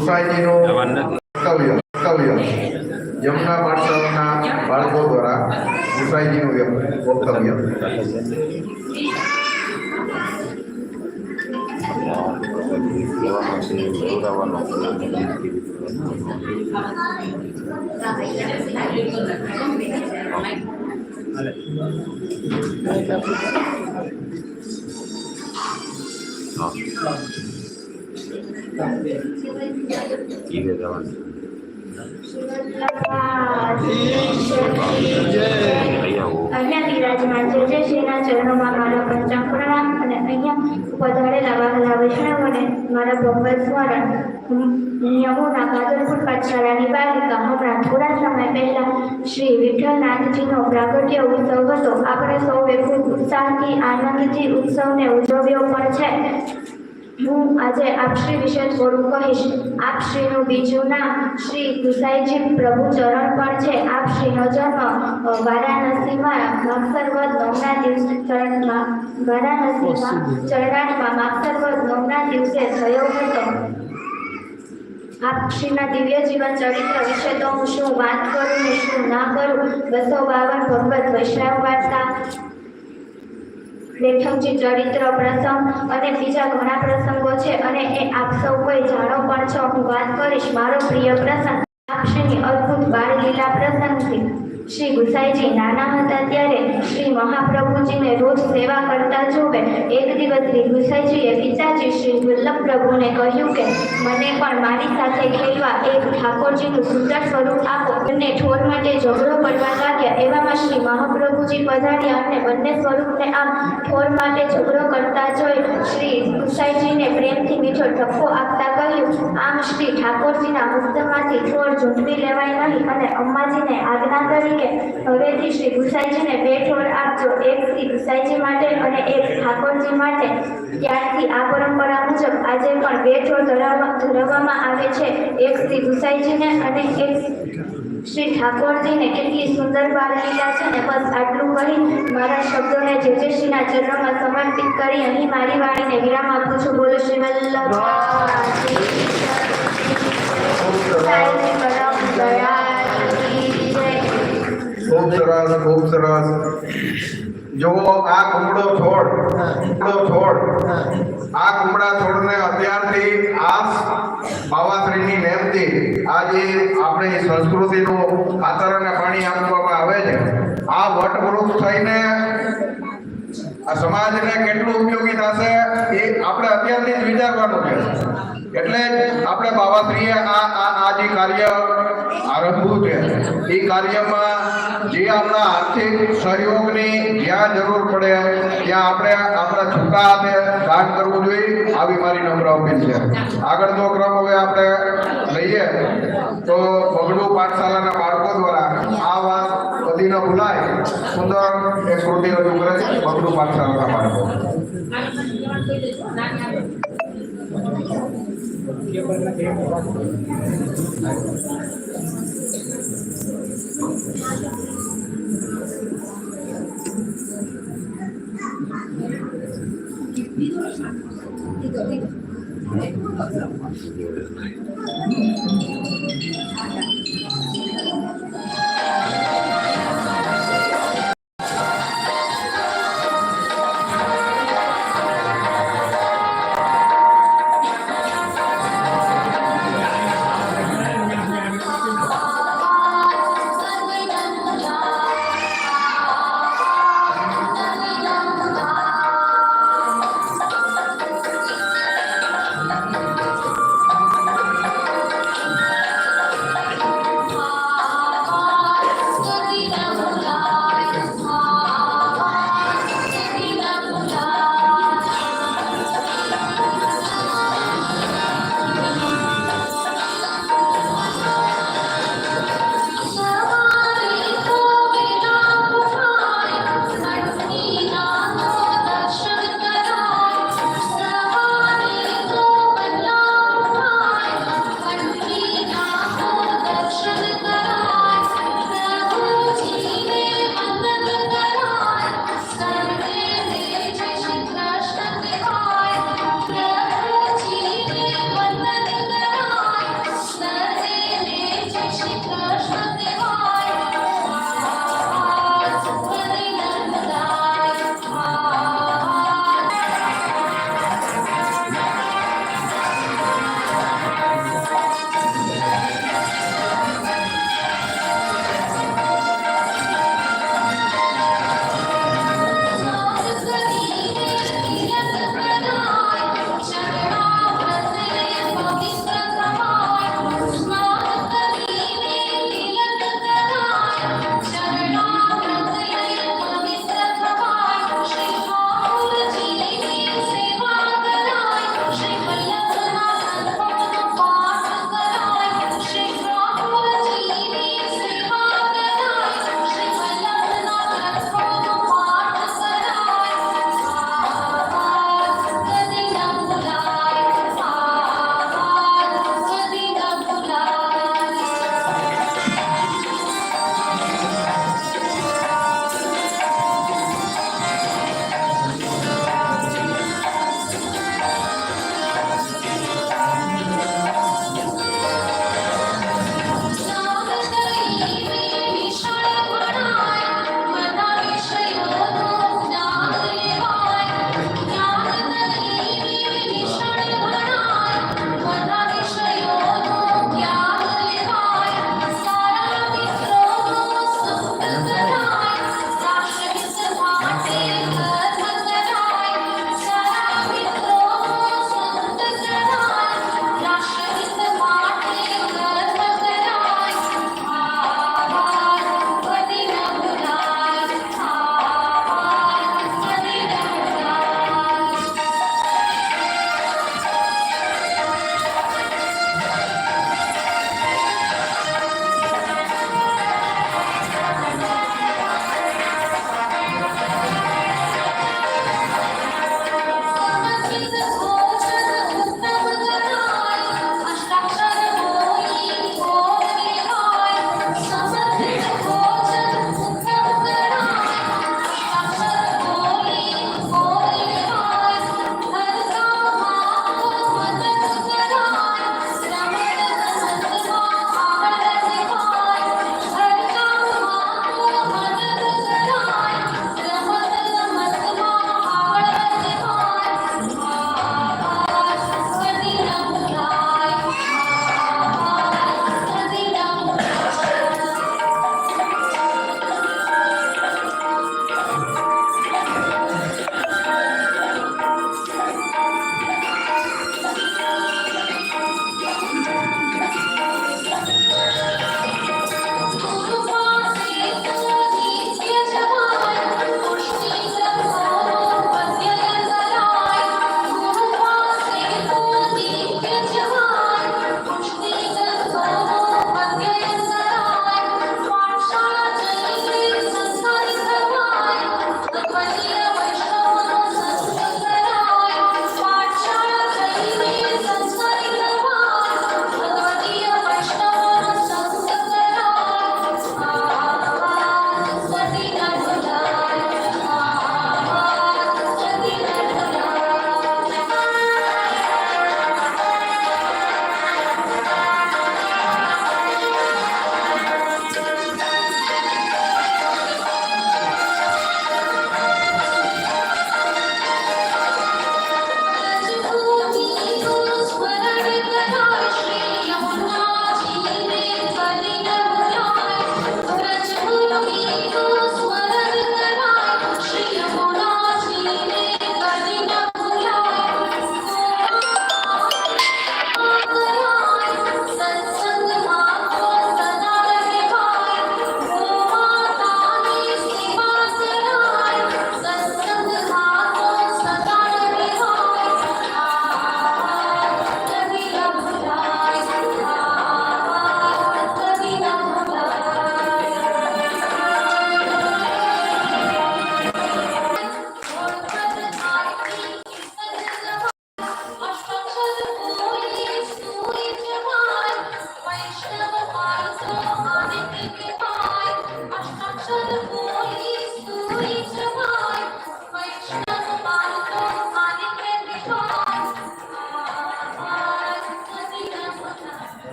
ગુસાઈજીનું કવ્ય કવ્ય યમુના પાઠશાળાના બાળકો દ્વારા ગુસાઈજીનું વ્ય- વક્તવ્ય અહીંયા બિરાજમાન છે જે ચરણોમાં મારા પંચાંગ અને અહીંયા પધારેલા વહાલા વૈષ્ણવોને મારા ભગવત સ્મરણ હું યમુના કાદરપુર પાઠશાળાની બાલિકા હમણાં થોડા સમય પહેલા શ્રી વિઠ્ઠલનાથજીનો પ્રાગટ્ય ઉત્સવ હતો આપણે સૌએ ખૂબ ઉત્સાહથી આનંદથી ઉત્સવને ઉજવ્યો પણ છે હું આજે આપશ્રી વિશે થોડું કહીશ. આપશ્રીનું બીજું નામ શ્રી ગુસાઈજી પ્રભુ ચરણ પણ છે. આપશ્રીનો જન્મ વારાણસીમાં માગસરવદ નવના દિવસે વારાણસીમાં ચરણાટમાં માગસરવદ નવના દિવસે થયો હતો. આપશ્રીના દિવ્ય જીવન ચરિત્ર વિશે તો હું શું વાત કરું ને શું ના કરું? બસો બાવન ભગવત વૈષ્ણવ વાર્તા. લેખકજી ચરિત્ર પ્રસંગ અને બીજા ઘણા પ્રસંગો છે અને એ આપ સૌ કોઈ જાણો પણ છો. હું વાત કરીશ મારો પ્રિય પ્રસંગ. આપશ્રીની અદ્ભુત બાળલીલા પ્રસંગથી. શ્રી ગુસાઈજી નાના હતા ત્યારે શ્રી મહાપ્રભુજીને રોજ સેવા કરતા જોવે. એક દિવસ શ્રી ગુસાઈજીએ પિતાજી શ્રી વલ્લભ પ્રભુને કહ્યું કે, મને પણ મારી સાથે ખેલવા એક ઠાકોરજીનું સુંદર સ્વરૂપ આપો. બંને ઠોર માટે ઝઘડો પડવા લાગ્યા. એવામાં શ્રી મહાપ્રભુજી પધાર્યા અને બંને સ્વરૂપને આમ ઠોર માટે ઝઘડો કરતા જોઈ શ્રી ગુસાઈજીને પ્રેમથી મીઠો ઠપકો આપતા કહ્યું, આમ શ્રી ઠાકોરજીના મુક્તમાંથી ઠોર ઝૂંટવી લેવાય નહીં અને અંબાજીને આજ્ઞા કરી કે હવેથી શ્રી ગુસાઈજીને બે ઠોર આપજો એક શ્રી ગુસાઈજી માટે અને એક ઠાકોરજી માટે ત્યારથી આ પરંપરા મુજબ આજે પણ બે ઠોર ધરાવવા ધરાવવામાં આવે છે એક શ્રી ગુસાઈજીને અને એક શ્રી ઠાકોરજીને કેટલી સુંદર બાળલીલા છે ને બસ આટલું કહી મારા શબ્દોને જે જે શ્રીના ચરણોમાં સમર્પિત કરી અહીં મારી વાણીને વિરામ આપું છું બોલો શ્રી વલ્લભ ખૂબ સરસ ખૂબ સરસ. જુઓ, આ કુમળો છોડ કુમડો છોડ. આ કુમળા છોડને અત્યારથી આ બાવાશ્રીની નેમથી આજે આપણી સંસ્કૃતિનું અને પાણી આપવામાં આવે છે. આ વટવૃક્ષ થઈને આ સમાજને કેટલું ઉપયોગી થશે એ આપણે અત્યારથી જ વિચારવાનું છે. એટલે આપણે બાબાશ્રીએ આ આ આ જે કાર્ય આરંભવું છે, એ કાર્યમાં જે આપણા આર્થિક સહયોગની જ્યાં જરૂર પડે, ત્યાં આપણે આપણા છૂટા હાથે દાન કરવું જોઈએ, આવી મારી નમ્ર અપીલ છે. આગળનો ક્રમ હવે આપણે લઈએ. તો બગડુ પાઠશાલાના બાળકો દ્વારા આ વાત દીકરીનો ભુલાય સુંદર એ કૃતિઓ કરે છે બગડું પાત્ર બાળકો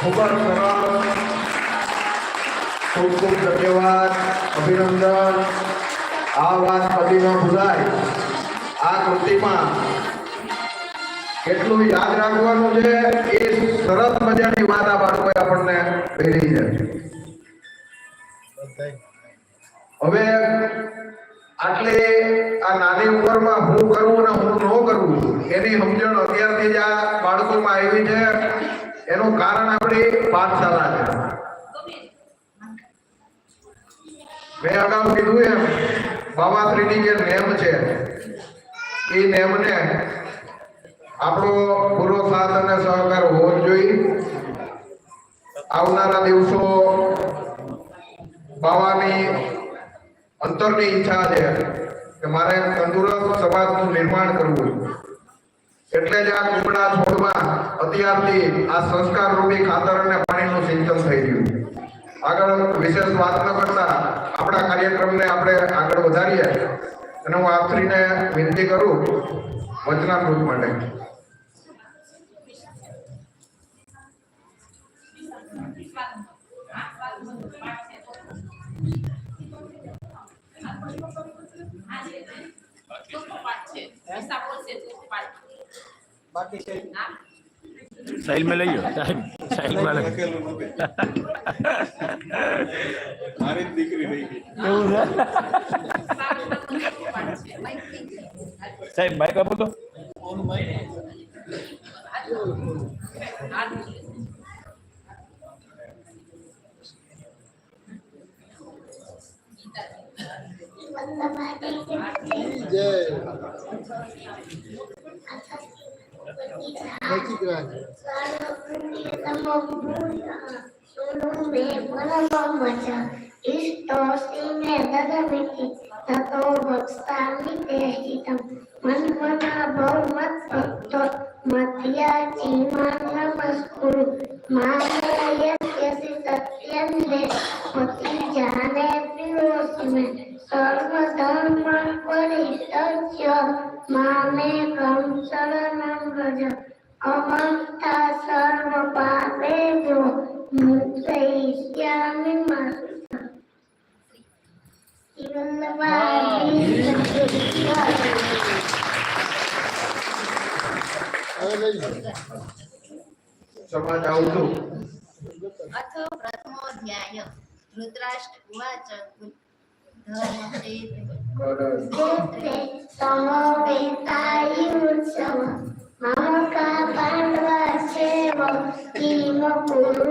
ખૂબ જ સરસ ખૂબ ખૂબ ધન્યવાદ, અભિનંદન. આ વાત કદી ન ભૂલાય. આ કૃતિમાં કેટલું યાદ રાખવાનું છે, એ સરસ મજાની વાત આ બાળકોએ આપણને કરી છે. હવે આટલે આ નાની ઉંમરમાં હું કરવું ને હું ન કરવું એની સમજણ અત્યારથી જ આ બાળકોમાં આવી છે. એનું કારણ આપણે પાઠશાળા છે. મેં અગાઉ કીધું એમ બાબાશ્રીની જે નેમ છે, એ નેમને આપણો પૂરો સાથ અને સહકાર હોવો જોઈએ. આવનારા દિવસો બાવાની અંતરની ઈચ્છા છે કે મારે તંદુરસ્ત સમાજનું નિર્માણ કરવું એટલે જ આ કુમળા છોડમાં અત્યારથી આ સંસ્કાર રૂપી ખાતર અને પાણીનું સિંચન થઈ ગયું. આગળ વિશેષ વાત ન કરતા આપણા કાર્યક્રમને આપણે આગળ વધારીએ અને હું આપશ્રીને વિનંતી કરું વચનામૃત માટે. બાકી છે. સાઈલ में લઈ લો. લઈ લખેલું નથી મારી દીકરી રહી ગઈ. એવું છે? સાહેબ માઇક આપો તો. જય. 啥都不记得么？不要，我都没不那么夸张。સમાજ આવતું અથ પ્રથમોધ્યાય ધૃતરાષ્ટ્ર ઉવાચ સમવેતાયુત્સવ મામકા પાંડવા સેવ કિમ પૂર્વ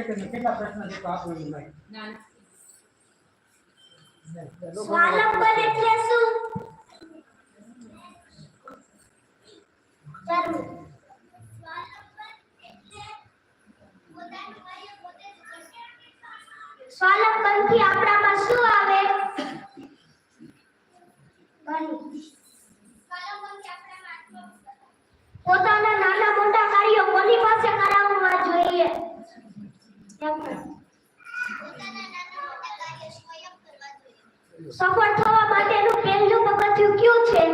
કેટલા પ્રશ્ન છે તો આપો એમ ભાઈ સ્વાવલંબન એટલે શું ચાલો સ્વાવલંબનથી આપણામાં શું આવે પોતાના નાના મોટા કાર્યો કોની પાસે કરાવવા જોઈએ સફળ થવા માટેનું પહેલું પગથિયું કયું છે?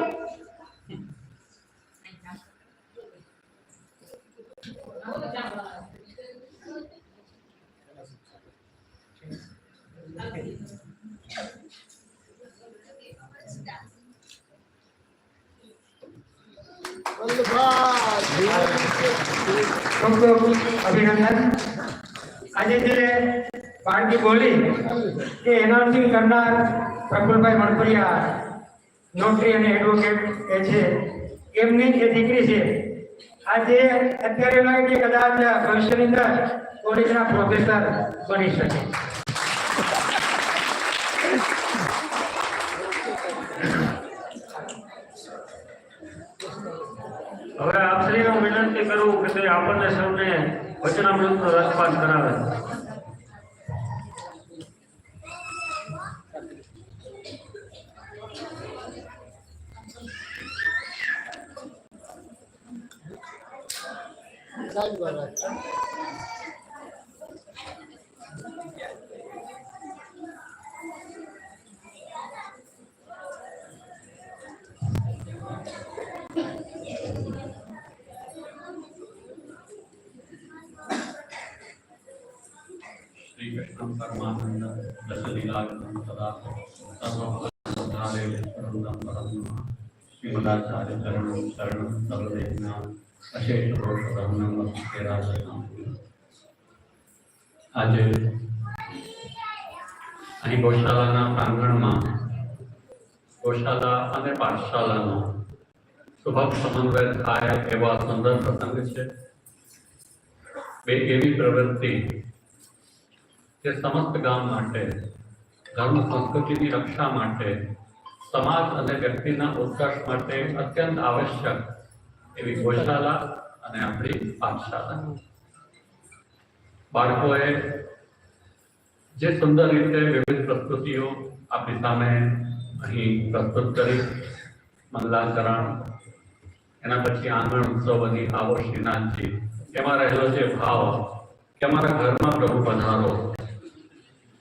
અભિનંદન. આજે જે બાળકી બોલી એ એનાઉન્સિંગ કરનાર પ્રફુલભાઈ મણપરિયા નોટરી અને એડવોકેટ એ છે. એમની જે દીકરી છે. આજે અત્યારે લાગે કે કદાચ ભવિષ્યની અંદર કોલેજના પ્રોફેસર બની શકે. હવે આપશ્રીને વિનંતી કરું કે આપણને સૌને વચનામૃતનો રસપાન કરાવે આજે અહીં ગૌશાલાના પ્રાંગણમાં ગૌશાલા અને પાઠશાલાનો સુભગ સમન્વય થાય એવા સુંદર પ્રસંગ છે. બે એવી પ્રવૃત્તિ જે સમસ્ત ગામ માટે, ધર્મ સંસ્કૃતિની રક્ષા માટે, સમાજ અને વ્યક્તિના ઉત્કર્ષ માટે અત્યંત આવશ્યક એવી ગૌશાલા અને આપણી પાઠશાલા બાળકોએ જે સુંદર રીતે વિવિધ પ્રસ્તુતિઓ આપણી સામે અહીં પ્રસ્તુત કરી, મંગલાચરણ, એના પછી આંગણ ઉત્સવની આવો શ્રીનાથજી એમાં રહેલો જે ભાવ, કે અમારા ઘરમાં પ્રભુ પધારો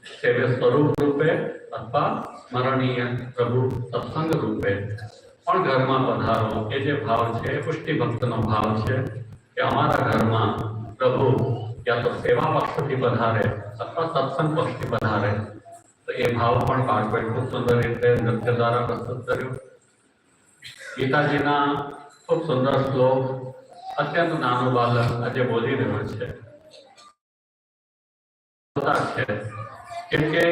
સેવે સ્વરૂપ રૂપે અથવા સ્મરણીય પ્રભુ સત્સંગ રૂપે પણ ઘરમાં પધારો. એ જે ભાવ છે, એ પુષ્ટિ ભક્તનો ભાવ છે, કે અમારા ઘરમાં પ્રભુ યા તો સેવા પક્ષથી પધારે અથવા સત્સંગ પક્ષથી પધારે તો એ ભાવ પણ બાળકોએ ખૂબ સુંદર રીતે નૃત્ય દ્વારા પ્રસ્તુત કર્યું. ગીતાજીના ખૂબ સુંદર શ્લોક, અત્યંત નાનો બાલક આજે બોલી રહ્યો છે. છે. કેમ કે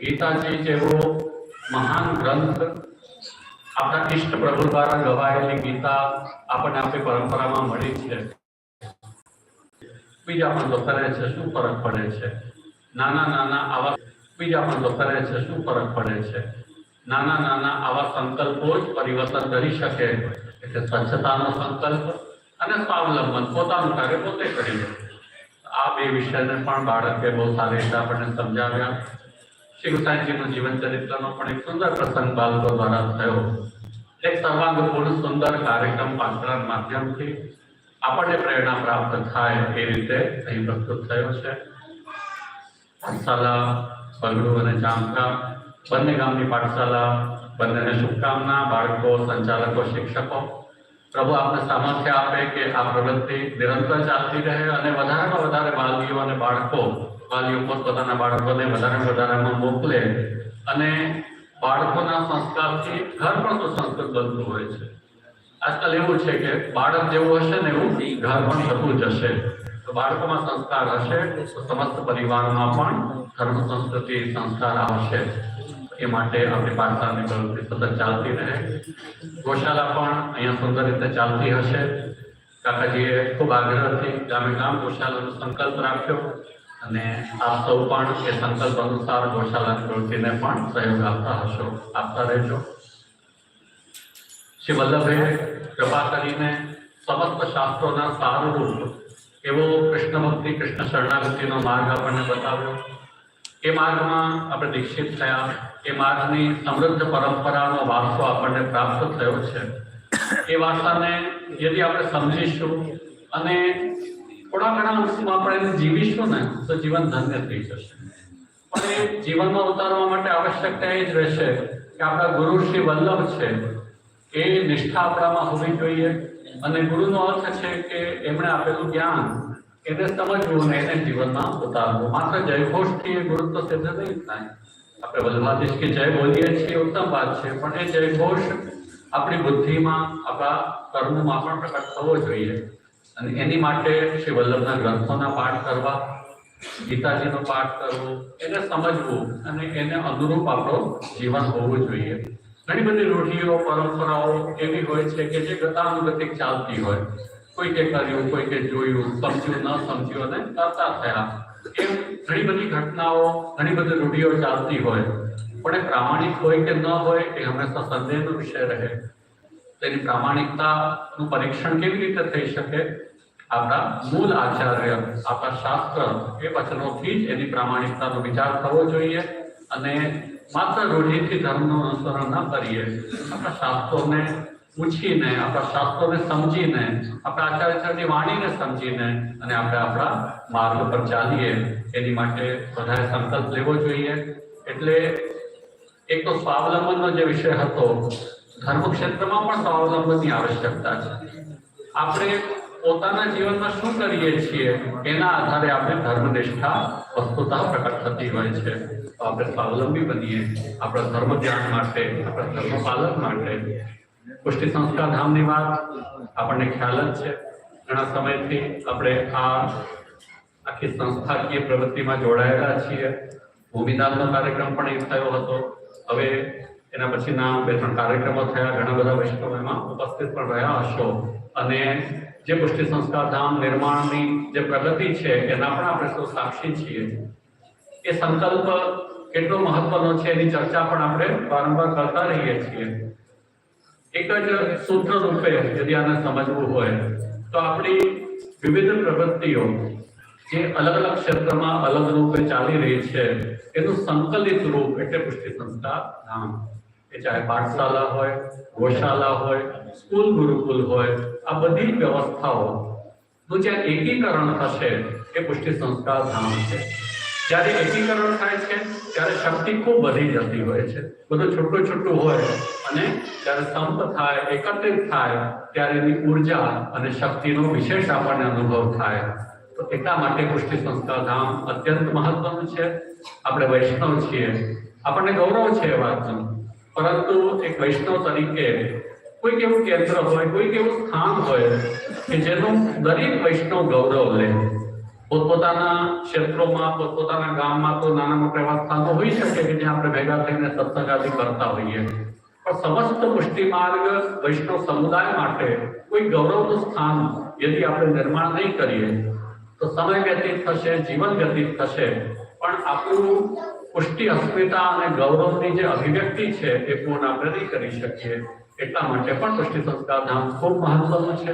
ગીતાજી જેવો મહાન ગ્રંથ આપણા ઈષ્ટ પ્રભુ દ્વારા ગવાયેલી ગીતા આપણને આપણી પરંપરામાં મળી છે. બીજા તો કરે છે, શું ફરક પડે છે? નાના નાના આવા બીજા તો કરે છે, શું ફરક પડે છે? નાના નાના આવા સંકલ્પો જ પરિવર્તન કરી શકે, એટલે સ્વચ્છતાનો સંકલ્પ અને સ્વાવલંબન, પોતાનું કાર્ય પોતે કરી આ બે વિષયને પણ બાળકે બહુ સારી રીતે આપણને સમજાવ્યા. શ્રી ગુસાઈજીનું જીવન ચરિત્રનો પણ એક સુંદર પ્રસંગ બાળકો દ્વારા થયો. એક સર્વાંગપૂર્ણ સુંદર કાર્યક્રમ પાત્રના માધ્યમથી આપણને પ્રેરણા પ્રાપ્ત થાય એ રીતે અહીં પ્રસ્તુત થયો છે. પાઠશાલા બગડુ અને જામકા બંને ગામની પાઠશાલા, બંનેને શુભકામના, બાળકો, સંચાલકો, શિક્ષકો. પ્રભુ આપને સામર્થ્ય આપે કે આ પ્રવૃત્તિ નિરંતર ચાલતી રહે અને વધારેમાં વધારે વાલીઓ અને બાળકો, વાલીઓ પોતપોતાના બાળકોને વધારે વધારામાં મોકલે અને બાળકોના સંસ્કારથી ઘર પણ સુસંસ્કૃત બનતું હોય છે. આજકાલ એવું છે કે બાળક જેવું હશે ને એવું ઘર પણ થતું જશે. તો બાળકોમાં સંસ્કાર હશે, તો સમસ્ત પરિવારમાં પણ ધર્મ, સંસ્કૃતિ, સંસ્કાર આવશે. એ માટે આપણી પાઠશાળાની પ્રવૃત્તિ સતત ચાલતી રહે. ગૌશાળા પણ અહીંયા સુંદર રીતે ચાલતી હશે. કાકાજીએ ખૂબ આગ્રહથી ગામે ગામ ગૌશાળાનો સંકલ્પ રાખ્યો અને આપ સૌ પણ એ સંકલ્પ અનુસાર ગૌશાળાની પ્રવૃત્તિને પણ સહયોગ આપતા હશો. આપતા રહેજો. શ્રી વલ્લભે કૃપા કરીને સમસ્ત શાસ્ત્રોના સારરૂપ એવો કૃષ્ણ ભક્તિ કૃષ્ણ શરણાગતિનો માર્ગ આપણને બતાવ્યો. એ માર્ગમાં આપણે દીક્ષિત થયા. એ માર્ગની સમૃદ્ધ પરંપરાનો વારસો આપણને પ્રાપ્ત થયો છે. એ વારસાને યદિ આપણે સમજીશું અને થોડા ઘણા અંશમાં આપણે એને જીવીશું ને, તો જીવન ધન્ય થઈ જશે. પણ એ જીવનમાં ઉતારવા માટે આવશ્યકતા એ જ રહેશે કે આપણા ગુરુ શ્રી વલ્લભ છે. એ નિષ્ઠા આપણામાં હોવી જોઈએ. અને ગુરુનો અર્થ છે કે એમણે આપેલું જ્ઞાન એને સમજવું અને એને જીવનમાં ઉતારવું. માત્ર જયઘોષથી એ ગુરુત્વ સિદ્ધ નહીં થાય. આપણે વલ્લભાધીશ કે જય બોલીએ છીએ ઉત્તમ વાત છે. પણ એ જયઘોષ આપણી બુદ્ધિમાં, આપણા કર્મમાં પણ પ્રકટ થવો જોઈએ. અને એની માટે શ્રી વલ્લભના ગ્રંથોના પાઠ કરવા, ગીતાજીનો પાઠ કરવો, એને સમજવું અને એને અનુરૂપ આપણું જીવન હોવું જોઈએ. ઘણી બધી રૂઢિઓ, પરંપરાઓ એવી હોય છે કે જે ગતાનુગતિક ચાલતી હોય. કોઈકે કર્યું કોઈકે જોયું, સમજ્યું, ન સમજ્યું અને કરતા થયા. એમ ઘણી બધી ઘટનાઓ, ઘણી બધી રૂઢિઓ ચાલતી હોય. પણ એ પ્રામાણિક હોય કે ન હોય એ હંમેશા સંદેહનો વિષય રહે. તેની પ્રામાણિકતાનું પરીક્ષણ કેવી રીતે થઈ શકે? આપણા મૂળ આચાર્ય, આપણા શાસ્ત્ર એ વચનોથી જ એની પ્રામાણિકતાનો વિચાર થવો જોઈએ અને માત્ર રૂઢિથી ધર્મનું અનુસરણ ન કરીએ, આપણા શાસ્ત્રોને પૂછીને, આપણા શાસ્ત્રોને સમજીને, આપણા આચાર્યની વાણીને સમજીને અને આપણે આપણા માર્ગ પર ચાલીએ. એની માટે બધાએ સંકલ્પ લેવો જોઈએ. એટલે એક તો સ્વાવલંબનનો જે વિષય હતો ધર્મ ક્ષેત્રમાં પણ સ્વાવલંબનની આવશ્યકતા છે. આપણે પોતાના જીવનમાં શું કરીએ છીએ, એના આધારે આપણે ધર્મનિષ્ઠા વસ્તુતા પ્રકટ થતી હોય છે. તો આપણે સ્વાવલંબી બનીએ, આપણા ધર્મ ધ્યાન માટે, આપણા ધર્મ પાલન માટે. પુષ્ટિ સંસ્કાર ધામની વાત આપણને ખ્યાલ જ છે. ઘણા સમયથી આપણે આ આખી સંસ્થાકીય પ્રવૃત્તિમાં જોડાયેલા છીએ. ભૂમિદાનનો કાર્યક્રમ પણ એક થયો હતો. હવે એના પછીના બે ત્રણ કાર્યક્રમો થયા. ઘણા બધા વૈષ્ણવ એમાં ઉપસ્થિત પણ રહ્યા હશો. અને જે પુષ્ટિ સંસ્કાર, ધામ નિર્માણની જે પ્રગતિ છે, એના પણ આપણે સૌ સાક્ષી છીએ. એ સંકલ્પ કેટલો મહત્વનો છે એની ચર્ચા પણ આપણે વારંવાર કરતા રહીએ છીએ. એક જ સૂત્ર રૂપે यदि આને સમજવું હોય, તો આપણી વિવિધ પ્રવૃત્તિઓ જે અલગ અલગ ક્ષેત્રમાં અલગ રૂપે ચાલી રહી છે, એનું સંકલિત રૂપ એટલે પુષ્ટિ સંસ્થા ધામ. એ ચાહે પાઠશાલા હોય, ગૌશાલા હોય, સ્કૂલ, ગુરુકુલ હોય, આ બધી વ્યવસ્થાઓ નું જે એકીકરણ થશે એ પુષ્ટિ સંસ્કાર ધામ છે. જ્યારે એકીકરણ થાય છે, ત્યારે શક્તિ ખૂબ વધી જતી હોય છે. બધું છૂટું છૂટું હોય અને જ્યારે સંપ થાય, એકત્રિત થાય, ત્યારે એની ઊર્જા અને શક્તિનો વિશેષ આપણને અનુભવ થાય. તો એટલા માટે પુષ્ટિ સંસ્કાર ધામ અત્યંત મહત્વનું છે. આપણે વૈષ્ણવ છીએ. આપણને ગૌરવ છે એ વાતનું. પરંતુ એક વૈષ્ણવ તરીકે કોઈક એવું કેન્દ્ર હોય, કોઈક એવું સ્થાન હોય કે જેનું દરેક વૈષ્ણવ ગૌરવ લે. પોતપોતાના ક્ષેત્રોમાં, પોતપોતાના ગામમાં તો નાના મોટા એવા સ્થાનો હોઈ શકે કે જ્યાં આપણે ભેગા થઈને સત્સંગ આદિ કરતા હોઈએ. પણ સમસ્ત પુષ્ટિ માર્ગ વૈષ્ણવ સમુદાય માટે કોઈ ગૌરવનું સ્થાન યદિ આપણે નિર્માણ નહીં કરીએ, તો સમય વ્યતીત થશે, જીવન વ્યતીત થશે. પણ આપણું પુષ્ટિ, અસ્મિતા અને ગૌરવની જે અભિવ્યક્તિ છે એ પૂર્ણ આપણે નહીં કરી શકીએ. એટલા માટે પણ પુષ્ટિ સંસ્કાર ધામ ખૂબ મહત્વનું છે.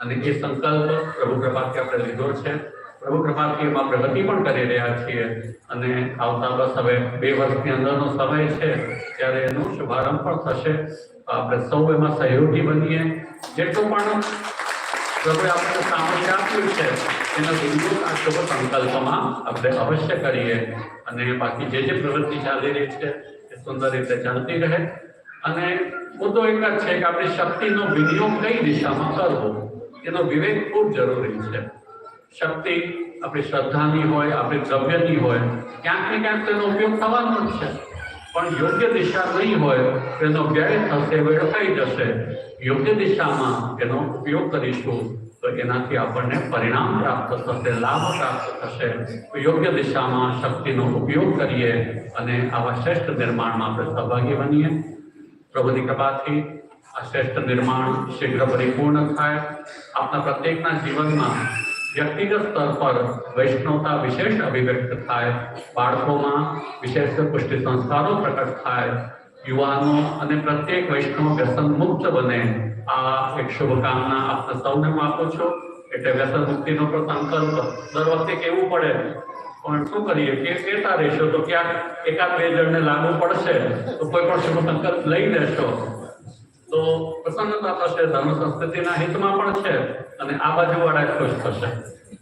અને એ સંકલ્પ પ્રભુ કૃપાથી આપણે લીધો છે. પ્રભુ કૃપાથી એમાં પ્રગતિ પણ કરી રહ્યા છીએ. અને આવતા બસ હવે બે વર્ષની અંદરનો સમય છે, ત્યારે એનો શુભારંભ પણ થશે. આપણે સૌ એમાં સહયોગી બનીએ. જેટલું પણ પ્રભુએ આપણને સામર્થ્ય આપ્યું છે એનો વિનિયોગ આ સંકલ્પમાં આપણે અવશ્ય કરીએ. અને બાકી જે જે પ્રવૃત્તિ ચાલી રહી છે, એ સુંદર રીતે ચાલતી રહે. અને મુદ્દો એક જ છે કે આપણી શક્તિનો વિનિયોગ કઈ દિશામાં કરવો, એનો વિવેક ખૂબ જરૂરી છે. શક્તિ આપણી શ્રદ્ધાની હોય, આપણી દ્રવ્યની હોય, ક્યાંક ને ક્યાંક તેનો ઉપયોગ થવાનો જ છે. પણ યોગ્ય દિશા નહીં હોય, તો એનો વ્યય થશે વેડફાઈ જશે. યોગ્ય દિશામાં એનો ઉપયોગ કરીશું. તો એનાથી આપણને પરિણામ પ્રાપ્ત થશે, લાભ પ્રાપ્ત થશે. યોગ્ય દિશામાં શક્તિનો ઉપયોગ કરીએ અને આવા શ્રેષ્ઠ નિર્માણમાં આપણે સહભાગી બનીએ. પ્રભુની કૃપાથી આ શ્રેષ્ઠ નિર્માણ શીઘ્ર પરિપૂર્ણ થાય. આપણા પ્રત્યેકના જીવનમાં વ્યક્તિગત સ્તર પર વૈષ્ણવતા વિશેષ અભિવ્યક્ત થાય. બાળકોમાં વિશેષ પુષ્ટિ સંસ્કારો પ્રકટ થાય. યુવાનો અને પ્રત્યેક વૈષ્ણવ વ્યસન મુક્ત બને. આ એક શુભકામના આપને સૌને હું છું. એટલે વ્યસન મુક્તિનો પણ સંકલ્પ દર વખતે કેવું પડે? પણ શું કરીએ? કે કહેતા રહેશો તો ક્યાંક એકાદ બે જણને લાગુ પડશે, તો કોઈ પણ શુભ સંકલ્પ લઈ લેશો. તો પ્રસન્નતા થશે, ધર્મ સંસ્કૃતિના હિતમાં પણ છે અને આ બાજુ વાળા ખુશ થશે.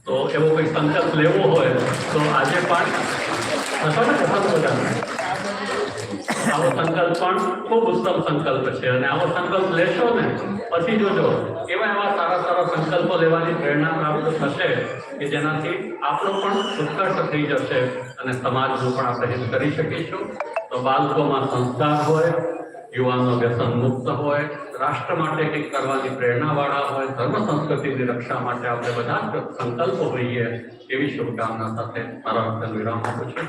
તો એવો કોઈ સંકલ્પ લેવો હોય તો આજે પણ થશો ને? પ્રસન્ન? આવો સંકલ્પ પણ ખૂબ ઉત્તમ સંકલ્પ છે અને આવો સંકલ્પ લેશો ને, પછી જોજો. એવા એવા સારા સારા સંકલ્પો લેવાની પ્રેરણા પ્રાપ્ત થશે કે જેનાથી આપણો પણ ઉત્કર્ષ થઈ જશે અને સમાજનું પણ આપણે હિત કરી શકીશું. તો બાળકોમાં સંસ્કાર હોય યુવાનો વ્યસન મુક્ત હોય, રાષ્ટ્ર માટે કંઈક કરવાની પ્રેરણાવાળા હોય, ધર્મ સંસ્કૃતિની રક્ષા માટે આપણે બધા સંકલ્પો હોઈએ એવી શુભકામના સાથે મારા વખતે વિરામ આપું છું.